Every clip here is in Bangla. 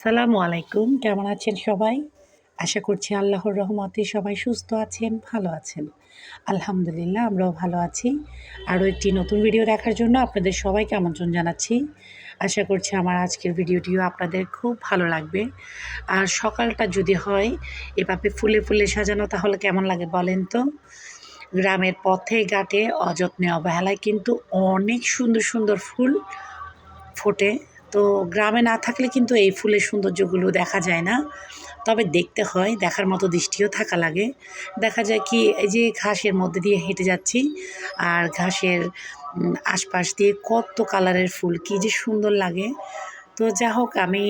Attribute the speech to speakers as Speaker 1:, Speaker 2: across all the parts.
Speaker 1: সালামু আলাইকুম। কেমন আছেন সবাই? আশা করছি আল্লাহর রহমতে সবাই সুস্থ আছেন, ভালো আছেন। আলহামদুলিল্লাহ, আমরাও ভালো আছি। আরও একটি নতুন ভিডিও দেখার জন্য আপনাদের সবাইকে আমন্ত্রণ জানাচ্ছি। আশা করছি আমার আজকের ভিডিওটিও আপনাদের খুব ভালো লাগবে। আর সকালটা যদি হয়, এভাবে ফুলে ফুলে সাজানো, তাহলে কেমন লাগে বলেন তো? গ্রামের পথে ঘাটে অযত্নে অবহেলায় কিন্তু অনেক সুন্দর সুন্দর ফুল ফোটে। তো গ্রামে না থাকলে কিন্তু এই ফুলের সৌন্দর্যগুলো দেখা যায় না। তবে দেখতে হয়, দেখার মতো দৃষ্টিও থাকা লাগে। দেখা যায় কি, এই যে ঘাসের মধ্যে দিয়ে হেঁটে যাচ্ছি আর ঘাসের আশপাশ দিয়ে কত কালারের ফুল, কি যে সুন্দর লাগে। তো যা হোক, আমি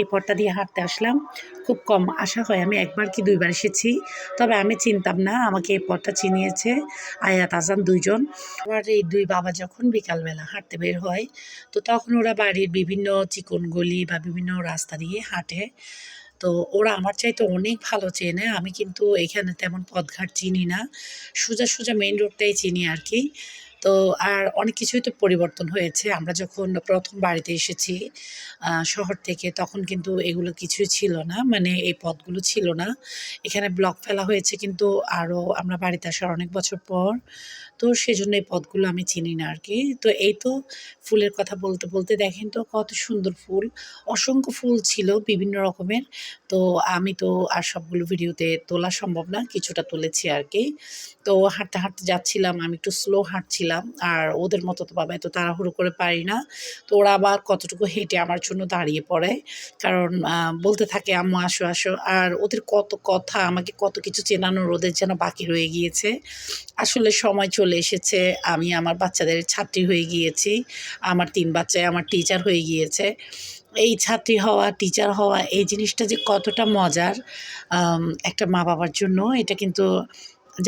Speaker 1: এই পথটা দিয়ে হাঁটতে আসলাম। খুব কম আশা হয় আমি একবার কি দুইবার এসেছি। তবে আমি চিনতাম না, আমাকে এই পথটা চিনিয়েছে আয়াত আজান দুইজন। আমার এই দুই বাবা যখন বিকালবেলা হাঁটতে বের হয়, তো তখন ওরা বাড়ির বিভিন্ন চিকন গলি বা বিভিন্ন রাস্তা দিয়ে হাঁটে। তো ওরা আমার চাইতে অনেক ভালো চেনে, আমি কিন্তু এখানে তেমন পথঘাট চিনি না। সোজা সোজা মেন রোডটাই চিনি আর কি। তো আর অনেক কিছুই তো পরিবর্তন হয়েছে। আমরা যখন প্রথম বাড়িতে এসেছি শহর থেকে, তখন কিন্তু এগুলো কিছুই ছিল না। মানে এই পথগুলো ছিল না। এখানে ব্লক ফেলা হয়েছে কিন্তু আরও আমরা বাড়িতে আসার অনেক বছর পর তো সেজন্য এই পথগুলো আমি চিনি না আর কি তো এই তো ফুলের কথা বলতে বলতে দেখেন তো কত সুন্দর ফুল। অসংখ্য ফুল ছিল বিভিন্ন রকমের। তো আমি তো আর সবগুলো ভিডিওতে তোলা সম্ভব না, কিছুটা তুলেছি আর কি তো হাঁটতে হাঁটতে যাচ্ছিলাম, আমি একটু স্লো হাঁটছিলাম। আর ওদের মতো তো বাবা এত তাড়াহুড়ো করে পারি না। তো ওরা আবার কতটুকু হেঁটে আমার জন্য দাঁড়িয়ে পড়ে। কারণ বলতে থাকে, আম্মু, আসো আসো। আর ওদের কত কথা, আমাকে কত কিছু চেনানোর ওদের যেন বাকি রয়ে গিয়েছে। আসলে সময় চলে এসেছে। আমি আমার বাচ্চাদের ছাত্রী হয়ে গিয়েছি। আমার তিন বাচ্চায় আমার টিচার হয়ে গিয়েছে। এই ছাত্রী হওয়া টিচার হওয়া, এই জিনিসটা যে কতটা মজার একটা মা বাবার জন্য, এটা কিন্তু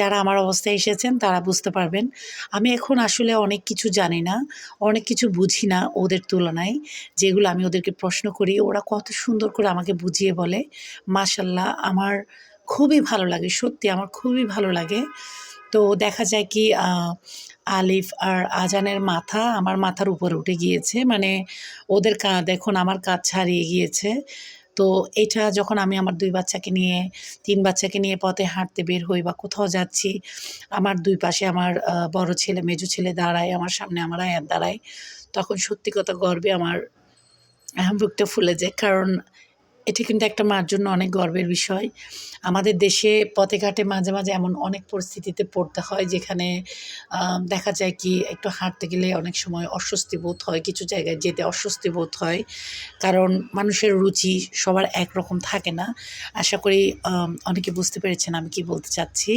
Speaker 1: যারা আমার অবস্থায় এসেছেন, তারা বুঝতে পারবেন। আমি এখন আসলে অনেক কিছু জানি না, অনেক কিছু বুঝি না ওদের তুলনায়, যেগুলো আমি ওদেরকে প্রশ্ন করি। ওরা কত সুন্দর করে আমাকে বুঝিয়ে বলে। মাশাল্লাহ, আমার খুবই ভালো লাগে, সত্যি আমার খুবই ভালো লাগে। তো দেখা যায় কি আলিফ আর আজানের মাথা আমার মাথার উপরে উঠে গিয়েছে। মানে ওদের কাঁধ এখন আমার কাজ ছাড়িয়ে গিয়েছে। তো এটা যখন আমি আমার দুই বাচ্চাকে নিয়ে, তিন বাচ্চাকে নিয়ে পথে হাঁটতে বের হই বা কোথাও যাচ্ছি, আমার দুই পাশে আমার বড় ছেলে, মেজো ছেলে দাঁড়ায়, আমার সামনে আমার আয়াত দাঁড়ায়, তখন সত্যি কথা গর্বে আমার বুকটা ফুলে যায়। কারণ এটা কিন্তু একটা মার জন্য অনেক গর্বের বিষয়। আমাদের দেশে পথে ঘাটে মাঝে মাঝে এমন অনেক পরিস্থিতিতে পড়তে হয় যেখানে দেখা যায় কি একটু হাঁটতে গেলে অনেক সময় অস্বস্তি বোধ হয়, কিছু জায়গায় যেতে অস্বস্তি বোধ হয়। কারণ মানুষের রুচি সবার একরকম থাকে না। আশা করি অনেকে বুঝতে পেরেছেন আমি কি বলতে চাচ্ছি।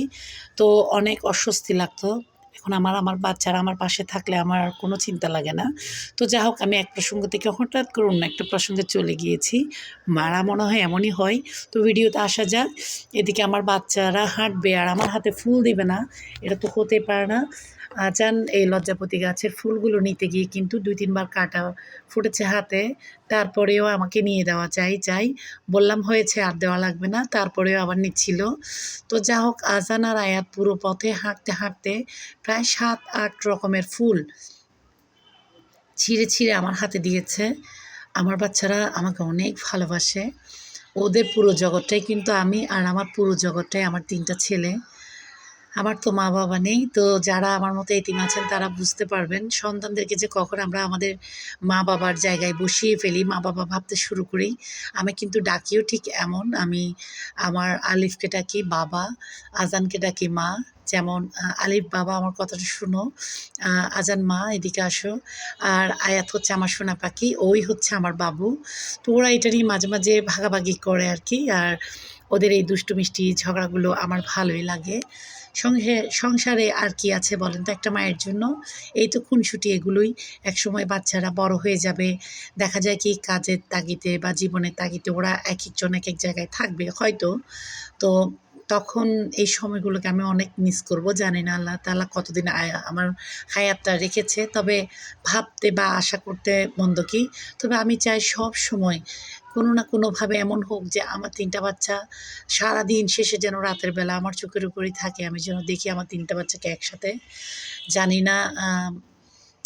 Speaker 1: তো অনেক অস্বস্তি লাগতো। এখন আমার আমার বাচ্চারা আমার পাশে থাকলে আমার কোনো চিন্তা লাগে না। তো যা হোক, আমি এক প্রসঙ্গ থেকে হঠাৎ করে অন্য একটা প্রসঙ্গে চলে গিয়েছি। মারা মনে হয় এমনই হয়। তো ভিডিওতে আসা যাক, এদিকে আমার বাচ্চারা হাঁটবে আর আমার হাতে ফুল দিবে না, এটা তো হতে পারে না। আজান এই লজ্জাপতি গাছের ফুলগুলো নিতে গিয়ে কিন্তু দুই তিনবার কাটা ফুটেছে হাতে। তারপরেও আমাকে নিয়ে দেওয়া চাই চাই। বললাম, হয়েছে, আর দেওয়া লাগবে না। তারপরেও আবার নিচ্ছিল। তো যা হোক আজান আর আয়াত পুরো পথে হাঁটতে হাঁটতে প্রায় সাত, আট রকমের ফুল ছিঁড়ে ছিঁড়ে আমার হাতে দিয়েছে। আমার বাচ্চারা আমাকে অনেক ভালোবাসে। ওদের পুরো জগৎটাই কিন্তু আমি আর আমার পুরো জগৎটাই আমার তিনটা ছেলে। আমার তো মা বাবা নেই। তো যারা আমার মতো এতিম আছেন, তারা বুঝতে পারবেন সন্তানদেরকে যে কখন আমরা আমাদের মা বাবার জায়গায় বসিয়ে ফেলি মা বাবা ভাবতে শুরু করি। আমি কিন্তু ডাকিও ঠিক এমন। আমি আমার আলিফকে ডাকি বাবা, আজানকে ডাকি মা। যেমন আলিফ, বাবা, আমার কথাটা শুনো। আজান মা, এদিকে আসো। আর আয়াত হচ্ছে আমার সোনা পাখি, ওই হচ্ছে আমার বাবু। তো ওরা এটা নিয়ে মাঝে মাঝে ভাগাভাগি করে আর কি। আর ওদের এই দুষ্টু মিষ্টি ঝগড়াগুলো আমার ভালোই লাগে। সংসারে আর কি আছে বলেন তো? একটা মায়ের জন্য। এই তো খুনসুটি এগুলোই। একসময় বাচ্চারা বড় হয়ে যাবে। দেখা যায় কি কাজের তাগিদে বা জীবনের তাগিদে ওরা এক একজন এক এক জায়গায় থাকবে হয়তো। তো তখন এই সময়গুলোকে আমি অনেক মিস করব, জানি না আল্লাহ তাআলা কতদিন আমার হায়াতটা রেখেছে। তবে ভাবতে বা আশা করতে মন্দ কি? তবে আমি চাই সব সময় কোনো না কোনোভাবে এমন হোক যে আমার তিনটা বাচ্চা সারা দিন শেষে যেন রাতের বেলা আমার চোখের উপরেই থাকে, আমি যেন দেখি আমার তিনটা বাচ্চাকে একসাথে। জানি না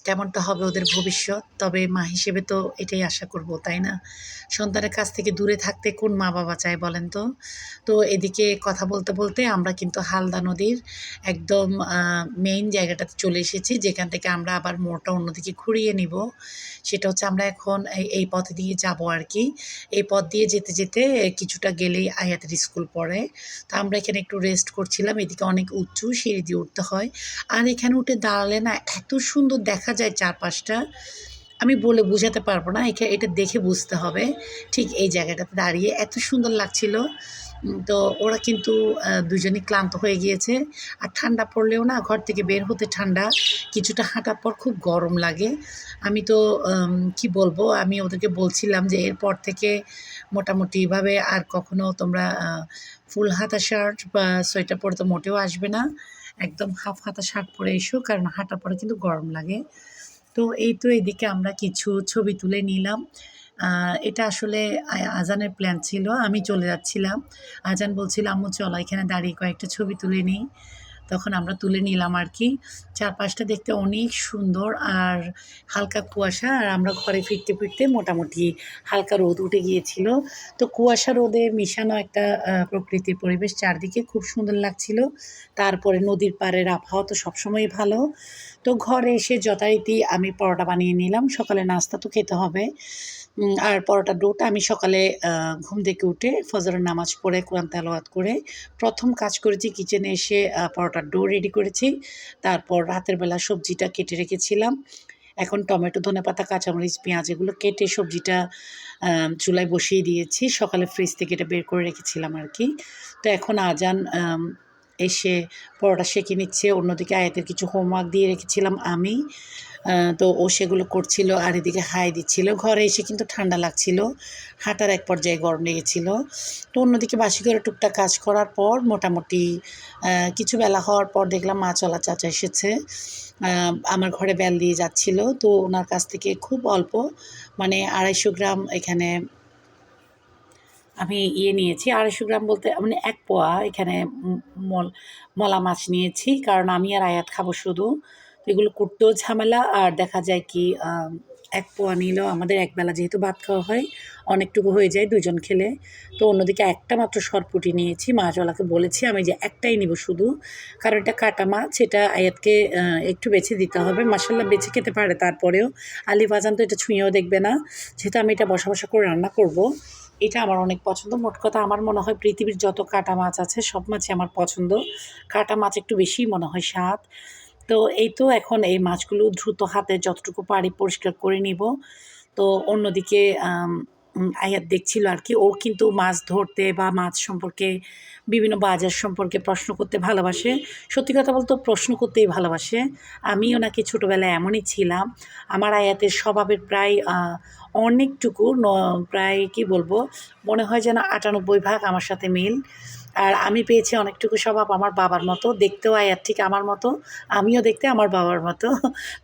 Speaker 1: কেমনটা হবে ওদের ভবিষ্যৎ? তবে মা হিসেবে তো এটাই আশা করব, তাই না? সন্তানের কাছ থেকে দূরে থাকতে কোন মা বাবা চায় বলেন তো? তো এদিকে কথা বলতে বলতে আমরা কিন্তু হালদা নদীর একদম মেইন জায়গাটাতে চলে এসেছি, যেখান থেকে আমরা আবার মোড়টা অন্যদিকে ঘুরিয়ে নিব। সেটা হচ্ছে আমরা এখন এই- পথ দিয়ে যাব আর কি। এই পথ দিয়ে যেতে যেতে কিছুটা গেলেই আয়াতের স্কুল পড়ে। তো আমরা এখানে একটু রেস্ট করছিলাম, এদিকে অনেক উঁচু সিঁড়ি দিয়ে উঠতে হয়। আর এখানে উঠে দাঁড়ালে না এত সুন্দর দেখা যায় চার পাঁচটা আমি বলে বোঝাতে পারব না এখানে এটা দেখে বুঝতে হবে। ঠিক এই জায়গাটাতে দাঁড়িয়ে এত সুন্দর লাগছিল। তো ওরা কিন্তু দুজনই ক্লান্ত হয়ে গিয়েছে। আর ঠান্ডা পড়লেও না, ঘর থেকে বের হতে ঠান্ডা, কিছুটা হাঁটার পর খুব গরম লাগে। আমি তো কি বলব, আমি ওদেরকে বলছিলাম যে এরপর থেকে মোটামুটি এভাবে আর কখনো তোমরা ফুল হাতা, শার্ট বা সোয়েটার পরে তো মোটেও আসবে না। একদম হাফ হাতা শার্ট পরে এসো, কারণ হাঁটার পরে কিন্তু গরম লাগে। তো এই তো এদিকে আমরা কিছু ছবি তুলে নিলাম। এটা আসলে আজানের প্ল্যান ছিল, আমি চলে যাচ্ছিলাম। আজান বলছিল, আম্মু চলো, এখানে দাঁড়িয়ে কয়েকটা ছবি তুলে নিই। তখন আমরা তুলে নিলাম আর কি। চারপাশটা দেখতে অনেক সুন্দর আর হালকা কুয়াশা। আর আমরা ঘরে ফিরতে ফিরতে মোটামুটি হালকা রোদ উঠে গিয়েছিল। তো কুয়াশা রোদে মিশানো একটা প্রকৃতির পরিবেশ চারদিকে খুব সুন্দর লাগছিল। তারপরে নদীর পাড়ের আবহাওয়া তো সবসময়ই ভালো। তো ঘরে এসে যথারীতি আমি পরোটা বানিয়ে নিলাম। সকালে নাস্তা তো খেতে হবে। আর পরোটা ডোটা আমি সকালে ঘুম থেকে উঠে ফজরের নামাজ পড়ে, কোরআন তেলাওয়াত করে প্রথম কাজ করেছি, কিচেনে এসে পরোটার ডো রেডি করেছি। তারপর রাতের বেলা সবজিটা কেটে রেখেছিলাম। এখন টমেটো, ধনে পাতা, কাঁচামরিচ, পেঁয়াজ এগুলো কেটে সবজিটা চুলায় বসিয়ে দিয়েছি। সকালে ফ্রিজ থেকে এটা বের করে রেখেছিলাম আর কি। তো এখন আজান এসে পরোটা সেঁকে নিচ্ছে। অন্যদিকে আয়াতের কিছু হোমওয়ার্ক দিয়ে রেখেছিলাম আমি। তো ও সেগুলো করছিল আর এদিকে হাই দিচ্ছিল। ঘরে এসে কিন্তু ঠান্ডা লাগছিল। হাঁটার এক পর্যায়ে গরম লেগেছিল। তো অন্যদিকে বাসি করে টুকটাক কাজ করার পর মোটামুটি কিছু বেলা হওয়ার পর দেখলাম মা চলা চাচা এসেছে। আমার ঘরে বেল দিয়ে যাচ্ছিল। তো ওনার কাছ থেকে খুব অল্প মানে আড়াইশো গ্রাম এখানে আমি ইয়ে নিয়েছি। আড়াইশো গ্রাম বলতে মানে এক পোয়া এখানে মল, মলা মাছ নিয়েছি। কারণ আমি আর আয়াত খাব শুধু। এগুলো করতেও ঝামেলা। আর দেখা যায় কি এক পোয়া নিলেও আমাদের একবেলা যেহেতু ভাত খাওয়া হয়, অনেকটুকু হয়ে যায় দুজন খেলে। তো অন্যদিকে একটা মাত্র সরপুটি নিয়েছি মাছওয়ালাকে বলেছি, আমি যে একটাই নিব শুধু। কারণ এটা কাটা মাছ, এটা আয়াতকে একটু বেছে দিতে হবে। মাসাল্লাহ বেছে খেতে পারে তারপরেও। আলি বাজান তো এটা ছুঁয়েও দেখবে না। যেহেতু আমি এটা বসা বসা করে রান্না করব, এটা আমার অনেক পছন্দ। মোট কথা আমার মনে হয় পৃথিবীর যত কাটা মাছ আছে, সব মাছই আমার পছন্দ। কাটা মাছ একটু বেশিই মনে হয় স্বাদ। তো এই তো এখন এই মাছগুলো দ্রুত হাতে যতটুকু পারি পরিষ্কার করে নিব। তো অন্যদিকে আম, আয়াত দেখছিল আর কি ও কিন্তু মাছ ধরতে বা মাছ সম্পর্কে বিভিন্ন বাজার সম্পর্কে প্রশ্ন করতে ভালোবাসে। সত্যি কথা বলতে প্রশ্ন করতেই ভালোবাসে। আমিও নাকি ছোটোবেলায় এমনই ছিলাম। আমার আয়াতের স্বভাবের প্রায় অনেকটুকু প্রায় কি বলব মনে হয় যেন আটানব্বই ভাগ আমার সাথে মিল। আর আমি পেয়েছি অনেকটুকু স্বভাব আমার বাবার মতো। দেখতেও আয়াত ঠিক আমার মতো। আমিও দেখতে আমার বাবার মতো।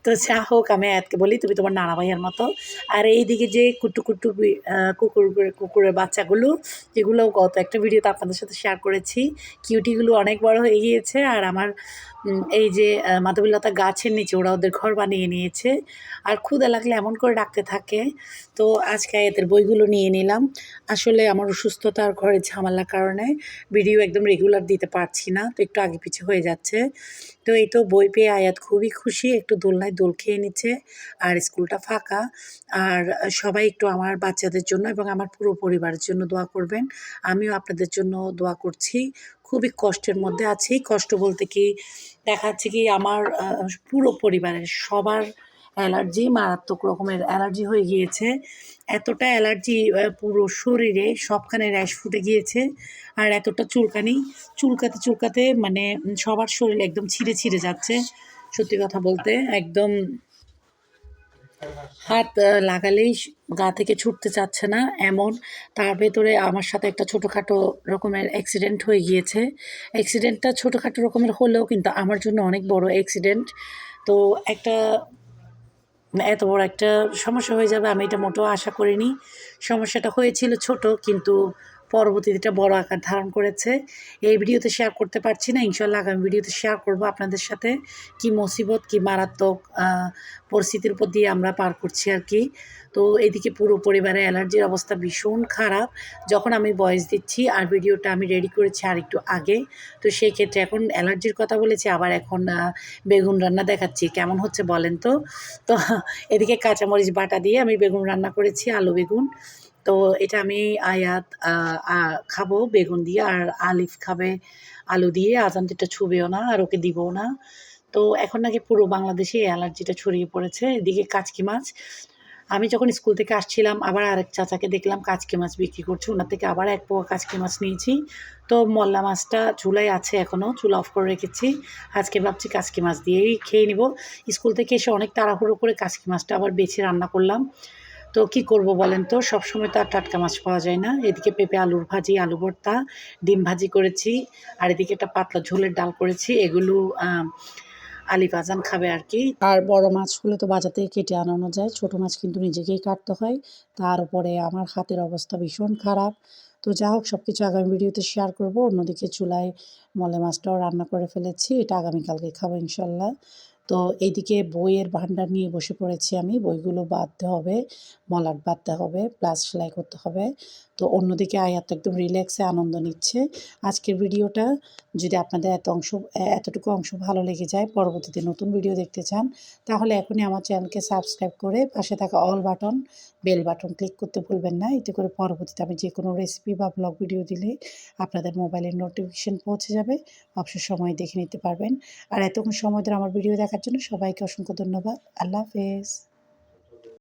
Speaker 1: তো যা হোক, আমি আয়াতকে বলি, তুমি তোমার নানা ভাইয়ের মতো। আর এইদিকে যে কুটু কুটু কুকুর, কুকুরের বাচ্চাগুলো যেগুলো গত একটা ভিডিওতে আপনাদের সাথে শেয়ার করেছি। কিউটিগুলো অনেক বড় হয়ে গিয়েছে, আর আমার এই যে মাধবীলতা গাছের নিচে ওরা ওদের ঘর বানিয়ে নিয়েছে। আর ক্ষুদা লাগলে এমন করে ডাকতে থাকে। তো আজকে এদের বইগুলো নিয়ে নিলাম। আসলে আমার অসুস্থতার ঘরে ঝামেলার কারণে ভিডিও একদম রেগুলার দিতে পারছি না। তো একটু আগে পিছিয়ে হয়ে যাচ্ছে। তো এই তো বই পেয়ে আয়াত খুবই খুশি। একটু দোলনায় দোল খেয়ে নিচ্ছে। আর স্কুলটা ফাঁকা। আর সবাই একটু আমার বাচ্চাদের জন্য এবং আমার পুরো পরিবারের জন্য দোয়া করবেন। আমিও আপনাদের জন্য দোয়া করছি। খুবই কষ্টের মধ্যে আছি। কষ্ট বলতে কি, দেখা যাচ্ছে কি আমার পুরো পরিবারের সবার অ্যালার্জি মারাত্মক রকমের অ্যালার্জি হয়ে গিয়েছে। এতটা অ্যালার্জি পুরো শরীরে, সবখানে র্যাশ ফুটে গিয়েছে। আর এতটা চুলকানি, চুলকাতে চুলকাতে মানে সবার শরীর একদম ছিঁড়ে ছিঁড়ে যাচ্ছে। সত্যি কথা বলতে একদম হাত লাগালেই গা থেকে ছুটতে চাচ্ছে না, এমন। তার ভেতরে আমার সাথে একটা ছোটোখাটো রকমের অ্যাক্সিডেন্ট হয়ে গিয়েছে। অ্যাক্সিডেন্টটা ছোটোখাটো রকমের হলেও কিন্তু আমার জন্য অনেক বড় অ্যাক্সিডেন্ট তো একটা, এত বড় একটা সমস্যা হয়ে যাবে, আমি এটা মোটেও আশা করিনি। সমস্যাটা হয়েছিল ছোট, কিন্তু পরবর্তীতে এটা বড় আকার ধারণ করেছে। এই ভিডিওতে শেয়ার করতে পারছি না। ইনশাল্লাহ আগামী ভিডিওতে শেয়ার করব আপনাদের সাথে কি মুসিবত, কি মারাত্মক পরিস্থিতির উপর দিয়ে আমরা পার করছি আর কি। তো এদিকে পুরো পরিবারের অ্যালার্জির অবস্থা ভীষণ খারাপ। যখন আমি ভয়েস দিচ্ছি আর ভিডিওটা আমি রেডি করেছি আর একটু আগে, তো সেই ক্ষেত্রে এখন অ্যালার্জির কথা বলেছি, আবার এখন বেগুন রান্না দেখাচ্ছি। কেমন হচ্ছে বলেন তো? তো এদিকে কাঁচামরিচ বাটা দিয়ে আমি বেগুন রান্না করেছি, আলু বেগুন। তো এটা আমি আয়াত খাব, বেগুন দিয়ে, আর আলিফ খাবে, আলু দিয়ে আজানটিটা ছুবেও না, আর ওকে দিবও না। তো এখন নাকি পুরো বাংলাদেশে এই অ্যালার্জিটা ছড়িয়ে পড়েছে, এদিকে কাচকি মাছ। আমি যখন স্কুল থেকে আসছিলাম, আবার আরেক চাচাকে দেখলাম কাচকি মাছ বিক্রি করছে ওনার থেকে আবার এক পোয়া কাচকি মাছ নিয়েছি। তো মল্লা মাছটা চুলাই আছে এখনও চুলা অফ করে রেখেছি। আজকে ভাবছি কাচকি মাছ দিয়েই খেয়ে নিব। স্কুল থেকে এসে অনেক তাড়াহুড়ো করে কাচকি মাছটা আবার বেছে রান্না করলাম। তো কি করব বলেন তো? সব সময় তো আর টাটকা মাছ পাওয়া যায় না। এদিকে পেঁপে, আলুর ভাজি, আলু ভর্তা, ডিম ভাজি করেছি। আর এদিকে একটা পাতলা ঝোলের ডাল করেছি। এগুলো আলি আজান খাবে আর কি। আর বড় মাছ হলে তো বাজার থেকে কেটে আনানো যায়। ছোট মাছ কিন্তু নিজেকেই কাটতে হয়। তার উপরে আমার হাতের অবস্থা ভীষণ খারাপ। তো যা হোক সব কিছু আগামী ভিডিওতে শেয়ার করব। অন্যদিকে চুলায় মলে মাছটাও রান্না করে ফেলেছি। এটা আগামীকালকে খাব ইনশাল্লাহ। তো এইদিকে বইয়ের ভান্ডার নিয়ে বসে পড়েছি আমি। বইগুলো বাঁধতে হবে, মলাট বাঁধতে হবে, প্লাস সেলাই করতে হবে। তো অন্যদিকে আয়াত একদম রিল্যাক্সে আনন্দ নিচ্ছে। আজকের ভিডিওটা যদি আপনাদের এত অংশ এতটুকু অংশ ভালো লেগে যায়, পরবর্তীতে নতুন ভিডিও দেখতে চান, তাহলে এখনই আমার চ্যানেলকে সাবস্ক্রাইব করে পাশে থাকা all button bell button click করতে ভুলবেন না। এতে করে পরবর্তীতে আমি যে কোনো রেসিপি বা ব্লগ ভিডিও দিলে আপনাদের মোবাইলের নোটিফিকেশন পৌঁছে যাবে। অবসর সময় দেখে নিতে পারবেন। আর এতক্ষণ সময় ধরে আমার ভিডিও দেখার জন্য সবাইকে অসংখ্য ধন্যবাদ। আল্লাহ হাফেজ।